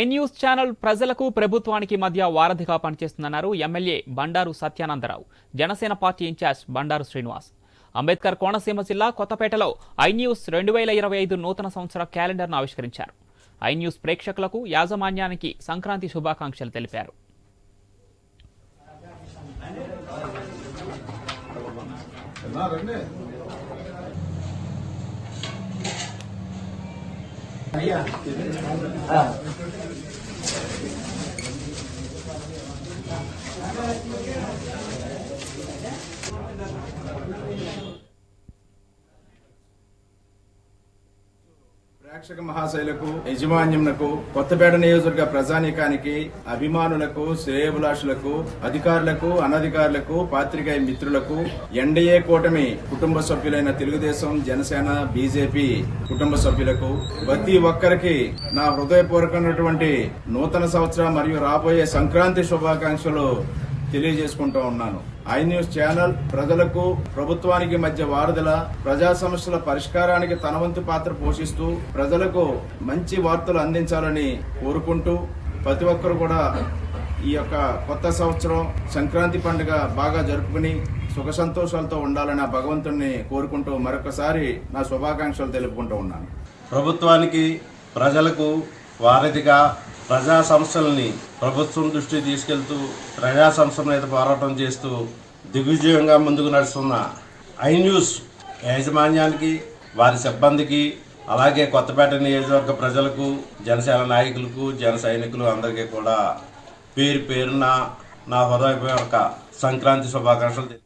I news channel ప్రజలకు ప్రభుత్వానికి మధ్య వారధిగా పనిచేస్తుందన్నారు MLA Bandaru Satyanandarao. Janasena party in charge Bandaru Srinivas. Ambedkar Konaseema జిల్లా కొత్తపేటలో ఐ న్యూస్ రెండు వేల ఇరవై ఐదు నూతన సంవత్సర క్యాలెండర్ను ఆవిష్కరించారు. ఐ న్యూస్ ప్రేక్షకులకు యాజమాన్యానికి సంక్రాంతి శుభాకాంక్షలు తెలిపారు. 哎呀哎。呀 ప్రేక్షక మహాశైలకు యజమాన్యంకు కొత్తపేట నియోజకవర్గ ప్రజానీకానికి అభిమానులకు శ్రేయభిలాషులకు అధికారులకు అనధికారులకు పాత్రికేయ మిత్రులకు ఎన్డీఏ కూటమి కుటుంబ సభ్యులైన తెలుగుదేశం జనసేన బీజేపీ కుటుంబ సభ్యులకు ప్రతి ఒక్కరికి నా హృదయపూర్వకమైనటువంటి నూతన సంవత్సరం మరియు రాబోయే సంక్రాంతి శుభాకాంక్షలు తెలియజేసుకుంటూ ఉన్నాను. ఐ న్యూస్ ఛానల్ ప్రజలకు ప్రభుత్వానికి మధ్య వారధుల ప్రజా సమస్యల పరిష్కారానికి తనవంతు పాత్ర పోషిస్తూ ప్రజలకు మంచి వార్తలు అందించాలని కోరుకుంటూ ప్రతి ఒక్కరు కూడా ఈ యొక్క కొత్త సంవత్సరం సంక్రాంతి పండుగ బాగా జరుపుకుని సుఖ సంతోషాలతో ఉండాలని ఆ భగవంతుణ్ణి కోరుకుంటూ మరొకసారి నా శుభాకాంక్షలు తెలుపుకుంటూ ఉన్నాను. ప్రభుత్వానికి ప్రజలకు వారధిగా ప్రజా సంస్థలని ప్రభుత్వం దృష్టికి తీసుకెళ్తూ ప్రజా సంస్థల మీద పోరాటం చేస్తూ దిగ్విజయంగా ముందుకు నడుస్తున్న ఐ న్యూస్ యాజమాన్యానికి వారి సిబ్బందికి అలాగే కొత్తపేట నియోజకవర్గ ప్రజలకు జనసేన నాయకులకు జన సైనికులు అందరికీ కూడా పేరు పేరున నా హృదయపూర్వక సంక్రాంతి శుభాకాంక్షలు